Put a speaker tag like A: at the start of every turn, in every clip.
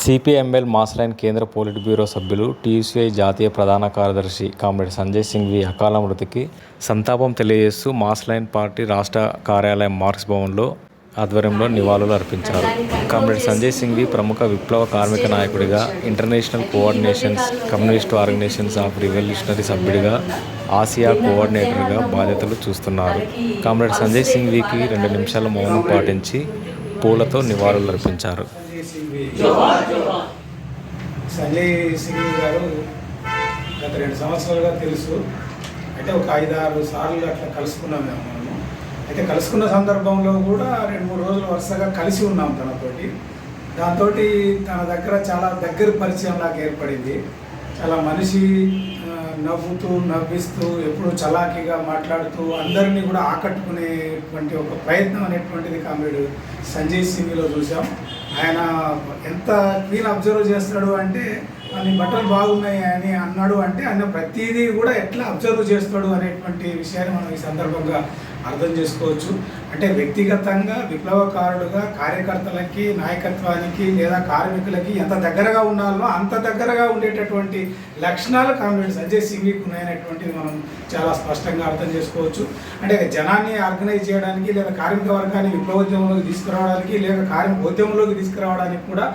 A: CPML mass line కేంద్ర polit bureau సభ్యులు TUCI జాతీయ ప్రధాన కార్యదర్శి కామ్రేడ్ సంజయ్ సింఘ్వి అకాల మృతికి సంతాపం తెలియజేస్తూ మాస్లైన్ పార్టీ రాష్ట్ర కార్యాలయం మార్క్స్ భవన్లో ఆధ్వర్యంలో నివాళులు అర్పించారు. కామ్రేడ్ సంజయ్ సింఘ్వి ప్రముఖ విప్లవ కార్మిక నాయకుడిగా international coordinations communist organisations of revolutionary సభ్యుడిగా ఆసియా కోఆర్డినేటర్గా బాధ్యతలు చూస్తున్నారు. కామ్రేడ్ సంజయ్ సింఘ్వికి రెండు నిమిషాల మౌనం పాటించి పూలతో నివాళులర్పించారు.
B: సంజయ్ సింగ్ సంజయ్ సింగ్ గారు గత రెండు సంవత్సరాలుగా తెలుసు. అయితే ఒక ఐదు ఆరు సార్లు అట్లా కలుసుకున్నాం మేము మనము. అయితే కలుసుకున్న సందర్భంలో కూడా రెండు మూడు రోజులు వరుసగా కలిసి ఉన్నాం తనతోటి. దాంతో తన దగ్గర చాలా దగ్గర పరిచయం నాకు ఏర్పడింది. చాలా మనిషి నవ్వుతూ నవ్విస్తూ ఎప్పుడు చలాకీగా మాట్లాడుతూ అందరినీ కూడా ఆకట్టుకునేటువంటి ఒక ప్రయత్నం అనేటువంటిది కామెడీ సంజయ్ సింగ్లో చూసాం ఆయన ఎంత క్లీన్ అబ్జర్వ్ చేస్తాడు అంటే నీ బట్టలు బాగున్నాయి అని అన్నాడు అంటే ఆయన ప్రతిదీ కూడా ఎట్లా అబ్జర్వ్ చేస్తాడు అనేటువంటి విషయాన్ని మనం ఈ సందర్భంగా అర్థం చేసుకోవచ్చు. అంటే వ్యక్తిగతంగా విప్లవకారుడుగా కార్యకర్తలకి నాయకత్వానికి లేదా కార్మికులకి ఎంత దగ్గరగా ఉండాలో అంత దగ్గరగా ఉండేటటువంటి లక్షణాలు కామ్రేడ్ సంజయ్ సింగ్కి ఉన్నాయనేటువంటిది మనం చాలా స్పష్టంగా అర్థం చేసుకోవచ్చు. అంటే జనాన్ని ఆర్గనైజ్ చేయడానికి లేదా కార్మిక వర్గాన్ని విప్లవోద్యమంలోకి తీసుకురావడానికి లేదా కార్మిక ఉద్యమంలోకి తీసుకురావడానికి కూడా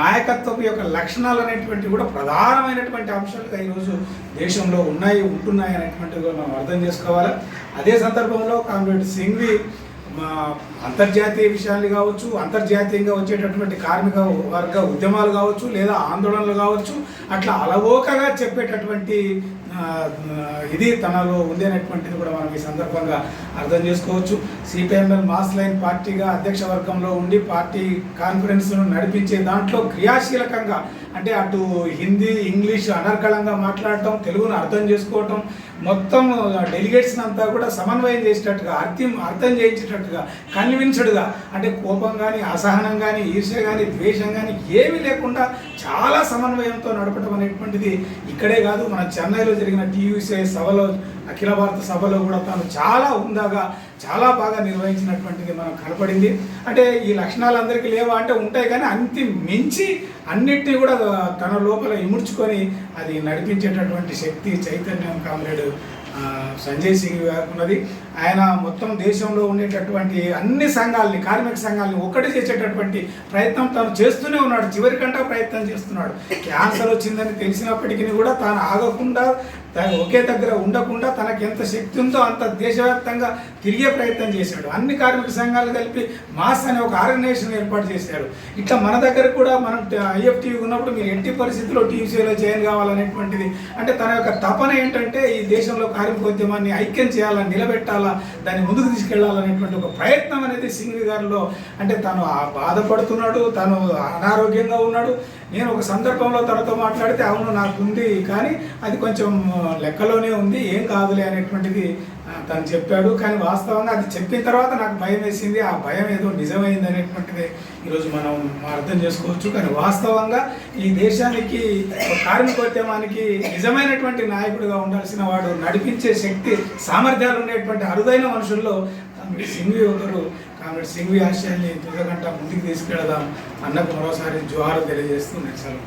B: నాయకత్వం యొక్క లక్షణాలు అనేటువంటివి కూడా ప్రధానమైనటువంటి అంశాలుగా ఈరోజు దేశంలో ఉన్నాయి ఉంటున్నాయి అనేటువంటివి కూడా మనం అర్థం చేసుకోవాలి. అదే సందర్భంలో కామ్రేడ్ సింగ్వి మా అంతర్జాతీయ విషయాలు కావచ్చు అంతర్జాతీయంగా వచ్చేటటువంటి కార్మిక వర్గ ఉద్యమాలు కావచ్చు లేదా ఆందోళనలు కావచ్చు అట్లా అలవోకగా చెప్పేటటువంటి ఇది తనలో ఉంది అనేటువంటిది కూడా మనం ఈ సందర్భంగా అర్థం చేసుకోవచ్చు. సిపిఎంఎల్ మాస్ లైన్ పార్టీగా అధ్యక్ష వర్గంలో ఉండి పార్టీ కాన్ఫరెన్స్ను నడిపించే దాంట్లో క్రియాశీలకంగా అంటే అటు హిందీ ఇంగ్లీష్ అనర్కళంగా మాట్లాడటం తెలుగును అర్థం చేసుకోవటం మొత్తం డెలిగేట్స్ అంతా కూడా సమన్వయం చేసేటట్టుగా అర్థం అర్థం చేయించేటట్టుగా కన్విన్స్డ్గా అంటే కోపం కానీ అసహనం కానీ ఈర్ష్య కానీ ద్వేషం కానీ ఏమీ లేకుండా చాలా సమన్వయంతో నడపడం అనేటువంటిది ఇక్కడే కాదు మన చెన్నైలో జరిగిన టీయూసీఐ సభలో అఖిల భారత సభలో కూడా తాను చాలా ఉందాగా చాలా బాగా నిర్వహించినటువంటిది మనం కనపడింది. అంటే ఈ లక్షణాలు అందరికీ లేవా అంటే ఉంటాయి కానీ అంతి మించి అన్నిటినీ కూడా తన లోపల ఇముడ్చుకొని అది నడిపించేటటువంటి శక్తి చైతన్యం కామ్రేడ్ సంజయ్ సింగ్ గారికి ఉన్నది. ఆయన మొత్తం దేశంలో ఉండేటటువంటి అన్ని సంఘాలని కార్మిక సంఘాలని ఒక్కటి చేసేటటువంటి ప్రయత్నం తాను చేస్తూనే ఉన్నాడు. చివరికంటా ప్రయత్నం చేస్తున్నాడు. క్యాన్సర్ వచ్చిందని తెలిసినప్పటికీ కూడా తాను ఆగకుండా ఒకే దగ్గర ఉండకుండా తనకి ఎంత శక్తి ఉందో అంత దేశవ్యాప్తంగా తిరిగే ప్రయత్నం చేశాడు. అన్ని కార్మిక సంఘాలు కలిపి మాస్ అనే ఒక ఆర్గనైజేషన్ ఏర్పాటు చేశాడు ఇట్లా మన దగ్గర కూడా మనం ఐఎఫ్టీ ఉన్నప్పుడు మీరు ఎట్టి పరిస్థితుల్లో టీసీలో జాయిన్ కావాలనేటువంటిది అంటే తన యొక్క తపన ఏంటంటే ఈ దేశంలో కార్మికోద్యమాన్ని ఐక్యం చేయాలని నిలబెట్టాలి దాన్ని ముందుకు తీసుకెళ్ళాలనేటువంటి ఒక ప్రయత్నం అనేది సింగ్ గారిలో అంటే తను బాధపడుతున్నాడు తను అనారోగ్యంగా ఉన్నాడు. నేను ఒక సందర్భంలో తనతో మాట్లాడితే అవును నాకు ఉంది కానీ అది కొంచెం లెక్కలోనే ఉంది ఏం కాదులే అనేటువంటిది తను చెప్పాడు కానీ వాస్తవంగా అది చెప్పిన తర్వాత నాకు భయం వేసింది. ఆ భయం ఏదో నిజమైంది అనేటువంటిది ఈరోజు మనం అర్థం చేసుకోవచ్చు. కానీ వాస్తవంగా ఈ దేశానికి ఒక కార్మికోద్యమానికి నిజమైనటువంటి నాయకుడిగా ఉండాల్సిన వాడు నడిపించే శక్తి సామర్థ్యాలు ఉండేటువంటి అరుదైన మనుషుల్లో కామ్రేడ్ సింఘ్వి ఒకరు. కామ్రేడ్ సింఘ్వి ఆశయాల్ని తుదగంట ముందుకు తీసుకెళదాం అన్నకు మరోసారి జోహారు తెలియజేస్తూ నేను సెలవు